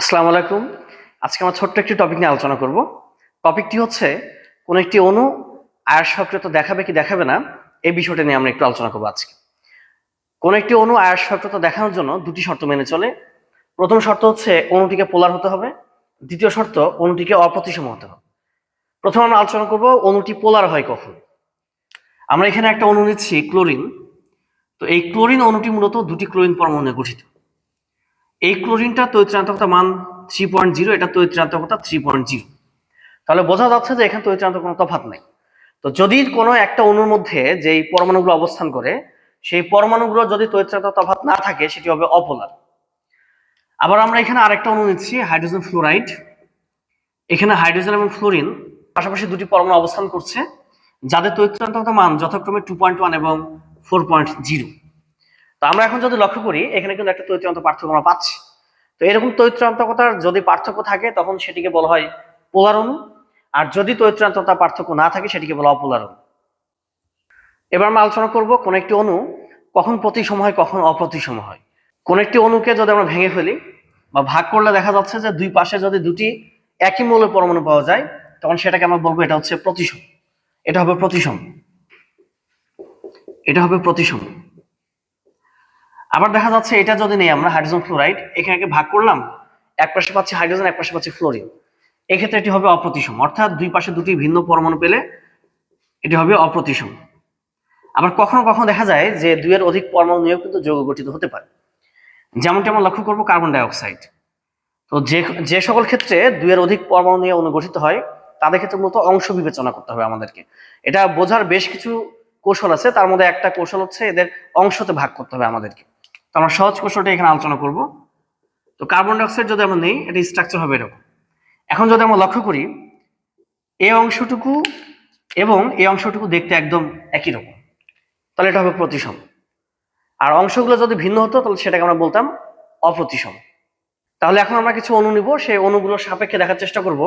আসসালামু আলাইকুম। আজকে আমরা ছোট্ট একটি টপিক নিয়ে আলোচনা করব। টপিকটি হচ্ছে, কোন একটি অণু আয়ার সক্রিয়তা দেখাবে কি দেখাবে না, এই বিষয়টা নিয়ে আমরা একটু আলোচনা করব আজকে। কোন একটি অণু আয়ার সক্রিয়তা দেখানোর জন্য দুটি শর্ত মেনে চলে। প্রথম শর্ত হচ্ছে, অণুটিকে পোলার হতে হবে। দ্বিতীয় শর্ত, অণুটিকে অপ্রতিসম হতে হবে। প্রথমে আমরা আলোচনা করব, অণুটি পোলার হয় কখন। আমরা এখানে একটা অণু নিচ্ছি ক্লোরিন। তো এই ক্লোরিন অণুটি মূলত দুটি ক্লোরিন পরমাণু গঠিত। এই ক্লোরিনটা তৈত্রান্তকতা মান থ্রি পয়েন্ট জিরো এটা তৈত্রান্তকতা থ্রি পয়েন্ট জিরো তাহলে বোঝা যাচ্ছে যে এখানে তৈত্রান্ত কোনো তফাৎ নেই। তো যদি কোনো একটা অণুর মধ্যে যেই পরমাণুগুলো অবস্থান করে, সেই পরমাণুগুলো যদি তৈত্রান্ত তফাৎ না থাকে, সেটি হবে অপোলার। আবার আমরা এখানে আরেকটা অণু নিচ্ছি, হাইড্রোজেন ফ্লোরাইড। এখানে হাইড্রোজেন এবং ফ্লোরিন পাশাপাশি দুটি পরমাণু অবস্থান করছে, যাদের তৈত্রান্তকতা মান যথাক্রমে টু পয়েন্ট ওয়ান এবং ফোর পয়েন্ট জিরো তো আমরা এখন যদি লক্ষ্য করি, এখানে কিন্তু একটা তৈত্রান্ত পার্থক্য আমরা পাচ্ছি। তো এরকম তৈত্রান্তকতার যদি পার্থক্য থাকে, তখন সেটিকে বলা হয় পোলার অণু আর যদি তৈত্রান্ততা পার্থক্য না থাকে, সেটিকে বলা অপোলার অণু এবার আমরা আলোচনা করব কোন একটি অণু কখন প্রতিসম হয়, কখন অপ্রতিসম হয়। কোন একটি অণুকে যদি আমরা ভেঙে ফেলি বা ভাগ করলে দেখা যাচ্ছে যে দুই পাশে যদি দুটি একই মৌলের পরমাণু পাওয়া যায়, তখন সেটাকে আমরা বলব এটা হচ্ছে প্রতিসম। এটা হবে প্রতিসম। এটা হবে প্রতিসম। আবার দেখা যাচ্ছে এটা যদি নেই, আমরা হাইড্রোজেন ফ্লোরাইড এখানে ভাগ করলাম, এক পাশে পাচ্ছি হাইড্রোজেন এক পাশে পাচ্ছি ফ্লোরিন এক্ষেত্রে এটি হবে অপ্রতিসম, অর্থাৎ দুই পাশে দুটি ভিন্ন পরমাণু পেলে এটি হবে অপ্রতিসম। আবার কখনো কখনো দেখা যায় যে দুইয়ের অধিক পরমাণু নিয়েও কিন্তু যৌগ গঠিত হতে পারে। যেমনটি আমরা লক্ষ্য করব কার্বন ডাইঅক্সাইড তো যে যে সকল ক্ষেত্রে দুইয়ের অধিক পরমাণু নিয়ে অনুগঠিত হয়, তাদের ক্ষেত্রে মূলত অংশ বিবেচনা করতে হবে আমাদেরকে। এটা বোঝার বেশ কিছু কৌশল আছে, তার মধ্যে একটা কৌশল হচ্ছে এদের অংশতে ভাগ করতে হবে আমাদেরকে। তো আমরা সহজ কৌশলটা এখানে আলোচনা করব। তো কার্বন ডাইঅক্সাইড যদি আমরা নেই, এটা স্ট্রাকচার হবে এরকম। এখন যদি আমরা লক্ষ্য করি এই অংশটুকু এবং এই অংশটুকু দেখতে একদম একই রকম। তাহলে এটা হবে প্রতিসম। আর অংশগুলো যদি ভিন্ন হতো, তাহলে সেটাকে আমরা বলতাম অপ্রতিসম। তাহলে এখন আমরা কিছু অণু নিব। সেই অণুগুলোর সাপেক্ষে দেখার চেষ্টা করব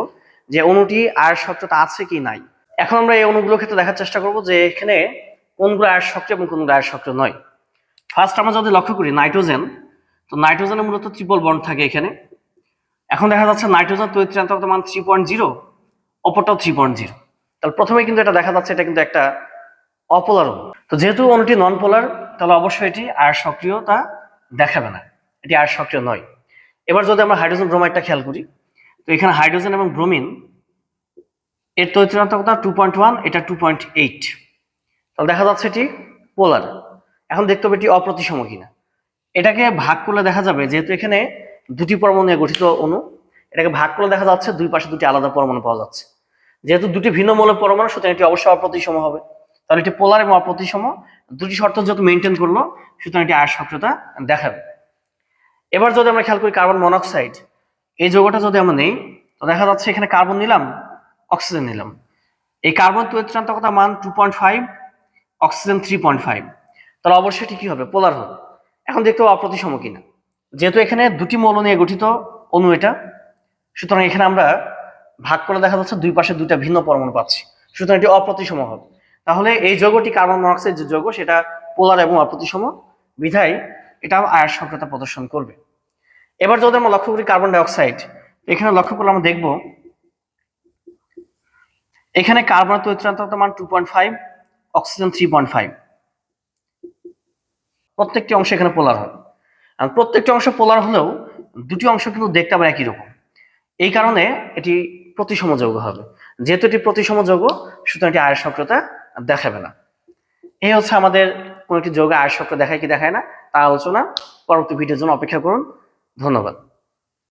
যে অণুটি আর সক্রিয়তা আছে কি নাই। এখন আমরা এই অণুগুলোর ক্ষেত্রে দেখার চেষ্টা করব যে এখানে কোনগুলো আর সক্রিয় এবং কোনগুলো আর সক্রিয় নয়। ফার্স্ট আমরা যদি লক্ষ্য করি নাইট্রোজেন, তো নাইট্রোজেনের মূলত ত্রিপল বন্ড থাকে এখানে। এখন দেখা যাচ্ছে নাইট্রোজেন তৈত্রান্তকতা মান থ্রি পয়েন্ট জিরো অপরটাও থ্রি পয়েন্ট জিরো তাহলে প্রথমে কিন্তু এটা দেখা যাচ্ছে, এটা কিন্তু একটা অপোলার অণু তো যেহেতু অণুটি নন পোলার তাহলে অবশ্যই এটি আর সক্রিয়তা দেখাবে না। এটি আর সক্রিয় নয়। এবার যদি আমরা হাইড্রোজেন ব্রোমাইডটা খেয়াল করি, তো এখানে হাইড্রোজেন এবং ব্রোমিন, এর তৈত্রান্তকতা টু পয়েন্ট ওয়ান এটা টু পয়েন্ট এইট তাহলে দেখা যাচ্ছে এটি পোলার এখন দেখতে হবে এটি অপ্রতিসম কিনা এটাকে ভাগ করলে দেখা যাবে যেহেতু এখানে দুটি পরমাণু নিয়ে গঠিত অণু, এটাকে ভাগ করলে দেখা যাচ্ছে দুই পাশে দুটি আলাদা পরমাণু পাওয়া যাচ্ছে। যেহেতু দুটি ভিন্ন মৌলের পরমাণু, সুতরাং এটি অবশ্যই অপ্রতিসম হবে। তাহলে এটি পোলার এবং অপ্রতিসম। দুটি শর্ত যেহেতু মেনটেন করল, সুতরাং এটি আয়ের সক্রিয়তা দেখাবে। এবার যদি আমরা খেয়াল করি কার্বন মনোক্সাইড এই যৌগটা যদি আমরা নেই, তো দেখা যাচ্ছে এখানে কার্বন নিলাম অক্সিজেন নিলাম। এই কার্বন তৈত্রান্তকতা মান two point five oxygen three point five তাহলে অবশ্যই ঠিকই হবে পোলার হবে। এখন দেখতে হবে অপ্রতিসম কিনা। যেহেতু এখানে দুটি মৌল নিয়ে গঠিত অণু এটা, সুতরাং এখানে আমরা ভাগ করে দেখা যাচ্ছে দুই পাশে দুইটা ভিন্ন পরমাণু পাচ্ছি। সুতরাং এটি অপ্রতিসম হবে। তাহলে এই যৌগটি কার্বন মনোক্সাইড যে যৌগ, সেটা পোলার এবং অপ্রতিসম বিধায় এটাও আয়ার সক্রিয়তা প্রদর্শন করবে। এবার যদি আমরা লক্ষ্য করি কার্বন ডাইঅক্সাইড এখানে লক্ষ্য করলে আমরা দেখব, এখানে কার্বনের তৈত্রান্তকতা মান two point five oxygen three point five প্রত্যেকটি অংশ এখানে পোলার হয় আর প্রত্যেকটি অংশ পোলার হলেও দুটি অংশ কিন্তু দেখতে আবার একই রকম। এই কারণে এটি প্রতিসম যোগ হবে। যেহেতু এটি প্রতিসম যোগ, সুতরাং এটি আয়ের সক্রিয়তা দেখাবে না। এই হচ্ছে আমাদের কোনো একটি যৌগ আয়ের সক্রিয় দেখায় কি দেখায় না, তা আলোচনা। পরবর্তী ভিডিওর জন্য অপেক্ষা করুন। ধন্যবাদ।